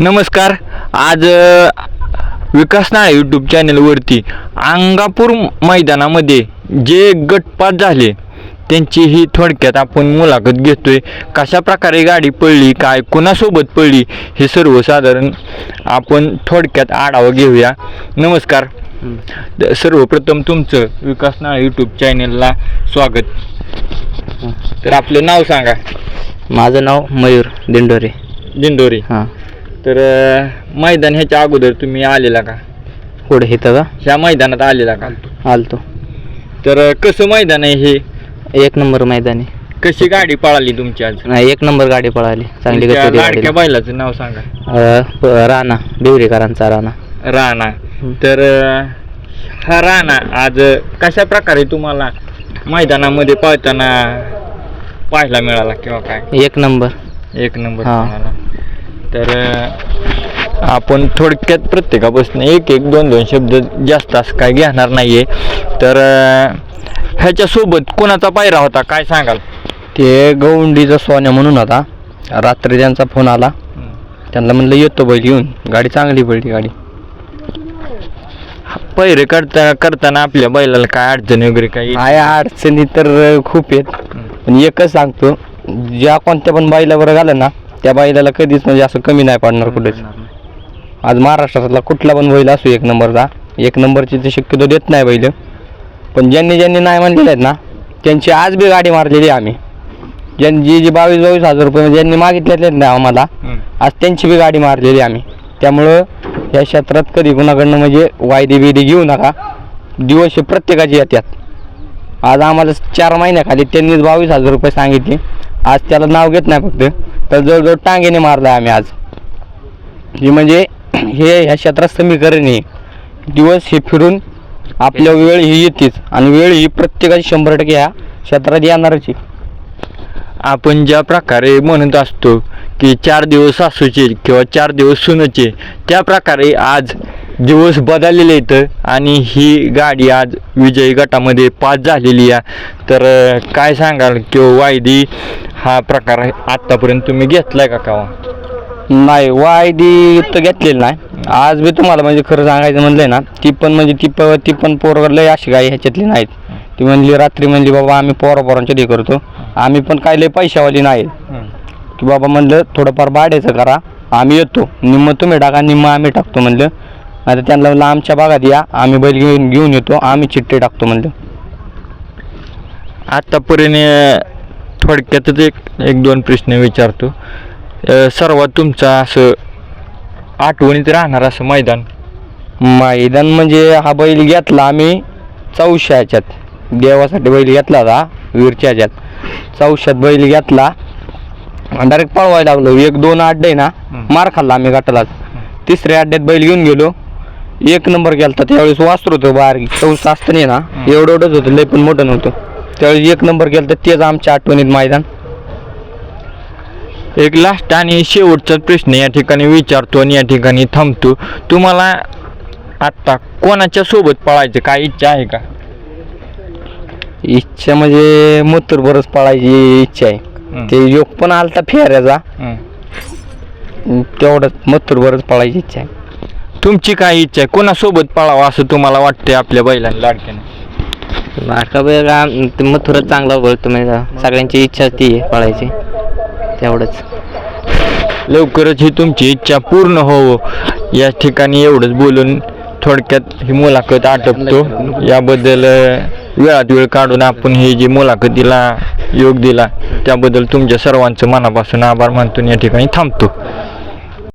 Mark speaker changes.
Speaker 1: नमस्कार. आज विकास नाळे यूट्यूब चॅनलवरती अंगापूर मैदानामध्ये जे गटपात झाले त्यांची ही थोडक्यात आपण मुलाखत घेतोय. कशा प्रकारे गाडी पडली काय कुणासोबत पडली हे सर्वसाधारण आपण थोडक्यात आढावा घेऊया. नमस्कार. सर्वप्रथम तुमचं विकास नाळे यूट्यूब चॅनलला स्वागत. तर आपलं नाव सांगा.
Speaker 2: माझं नाव मयूर दिंडोरे.
Speaker 1: दिंडोरी.
Speaker 2: हां.
Speaker 1: तर मैदान ह्याच्या अगोदर तुम्ही आलेला का?
Speaker 2: पुढे इथं का
Speaker 1: ह्या मैदानात आलेला का?
Speaker 2: आलतो.
Speaker 1: तर कसं मैदान आहे हे?
Speaker 2: एक नंबर मैदानी
Speaker 1: कशी गाडी पळाली तुमची आज?
Speaker 2: नाही एक नंबर गाडी पळाली. चांगली
Speaker 1: तुमच्या
Speaker 2: गती
Speaker 1: लाडक्या
Speaker 2: गाडी
Speaker 1: बैलाचं नाव सांगा.
Speaker 2: राणा बिवरेकरांचा राणा.
Speaker 1: राणा.
Speaker 2: हं.
Speaker 1: तर अ, हा राणा आज कशा प्रकारे तुम्हाला मैदानामध्ये पळताना पाहायला मिळाला किंवा काय?
Speaker 2: एक नंबर.
Speaker 1: एक नंबर
Speaker 2: हा.
Speaker 1: तुम्हाला. तर आपण थोडक्यात प्रत्येकापासून एक एक दोन दोन शब्द जास्त असं काय घेणार नाहीये. तर अ, ह्याच्यासोबत कोणाचा पायरा होता? काय सांगाल?
Speaker 2: ते गौंडीचा सोन्या म्हणून होता. रात्री त्यांचा फोन आला. त्यांना म्हणलं येतो बैल घेऊन. गाडी चांगली पडली गाडी.
Speaker 1: पैरे करता करताना आपल्या बैलाला काय अडचण वगैरे काही
Speaker 2: आहे अडचणी तर खूप आहेत. पण एकच सांगतो ज्या कोणत्या पण बैलावर घालं ना त्या बैलाला कधीच म्हणजे असं कमी नाही पडणार कुठेच. आज महाराष्ट्रातला कुठला पण बैल असो एक नंबरचा. एक नंबरची ते शक्यतो देत नाही बैल. पण ज्यांनी ज्यांनी नाही म्हणलेले आहेत ना त्यांची आज बी गाडी मारलेली आहे आम्ही. ज्यांची जी बावीस बावीस हजार रुपये ज्यांनी मागितलेले आहेत ना आम्हाला. आज त्यांची बी गाडी मारलेली आम्ही. त्यामुळं या क्षेत्रात कधी कुणाकडनं म्हणजे वायदी बिदी घेऊ नका. दिवस प्रत्येकाचे येतात. आज आम्हाला चार महिन्याखाली त्यांनीच बावीस हजार रुपये सांगितले. आज त्याला नाव घेत नाही फक्त. तर जवळजवळ टांगेने मारलं आम्ही आज. हे म्हणजे हे ह्या क्षेत्रात समीकरण आहे दिवस हे फिरून आपल्या वेळ ही येतेच. आणि वेळ ही प्रत्येकाची शंभर टक्के ह्या क्षेत्रात येणारच आहे.
Speaker 1: आपण ज्या प्रकारे म्हणत असतो की चार दिवस सासूचे किंवा चार दिवस सुनचे त्या प्रकारे आज दिवस बदललेले आहेत. आणि ही गाडी आज विजयी गटामध्ये पास झालेली आहे. तर काय सांगाल? किंवा वायदी हा प्रकार आत्तापर्यंत तुम्ही घेतलाय का कावा?
Speaker 2: नाही वायदी तर घेतलेली नाही. आज बी तुम्हाला म्हणजे खरं सांगायचं म्हणलंय ना ती पण म्हणजे ती प ती पण पोरं लय अशी गाय ह्याच्यातली नाहीत. ती म्हणली रात्री म्हणली बाबा आम्ही पोरं पोरांच्या हे करतो. आम्ही पण काय लय पैशावाली नाही. की बाबा म्हणलं थोडंफार भाड्याचं करा आम्ही येतो. निम्म तुम्ही टाका निम्म आम्ही टाकतो म्हणलं. आता त्यांना म्हणलं आमच्या भागात या आम्ही बैल घेऊन घेऊन येतो आम्ही चिठ्ठे टाकतो म्हणलं.
Speaker 1: आत्तापर्यंत थोडक्यातच एक एक दोन प्रश्न विचारतो. सर्वात तुमचा असं आठवणीत राहणार असं मैदान?
Speaker 2: मैदान म्हणजे हा बैल घेतला आम्ही चौशा ह्याच्यात देवासाठी बैल घेतला होता वीरच्या ह्याच्यात चौशात बैल घेतला. डायरेक्ट पळवायला लागलो. एक दोन अड्डे ना
Speaker 1: हम्म.
Speaker 2: मार खाल्ला आम्ही गटालाच. तिसऱ्या अड्ड्यात बैल घेऊन गेलो. एक नंबर गेलता. त्यावेळेस वासरू होतं बाहेर चौसा असताना ना
Speaker 1: हम्म.
Speaker 2: एवढं एवढंच होतं लय पण मोठं नव्हतं. त्यावेळेस एक नंबर गेलं तेच आमच्या आठवणीत मैदान.
Speaker 1: एक लास्ट आणि शेवटचा प्रश्न या ठिकाणी विचारतो आणि या ठिकाणी थांबतो. तुम्हाला आत्ता कोणाच्या सोबत पळायचं काय इच्छा आहे का?
Speaker 2: इच्छा म्हणजे मूत्र बरंच पळायची इच्छा आहे. ते योग पण आलता फेऱ्याचा. तेवढंच मथुर बरंच पळायची इच्छा आहे.
Speaker 1: तुमची काय इच्छा आहे? कोणासोबत पळावं असं तुम्हाला वाटतंय आपल्या बैलांनी लाडक्याने?
Speaker 2: लाडका बैल ते मथुरच चांगला बोलतो म्हणजे सगळ्यांची इच्छा ती आहे पळायची. तेवढंच.
Speaker 1: लवकरच ही तुमची इच्छा पूर्ण होवो. या ठिकाणी एवढंच बोलून थोडक्यात ही मुलाखत आटपतो. याबद्दल वेळात वेळ काढून आपण ही जी मुलाखतीला योग दिला त्याबद्दल तुमच्या सर्वांचं मनापासून आभार मानतो या ठिकाणी थांबतो.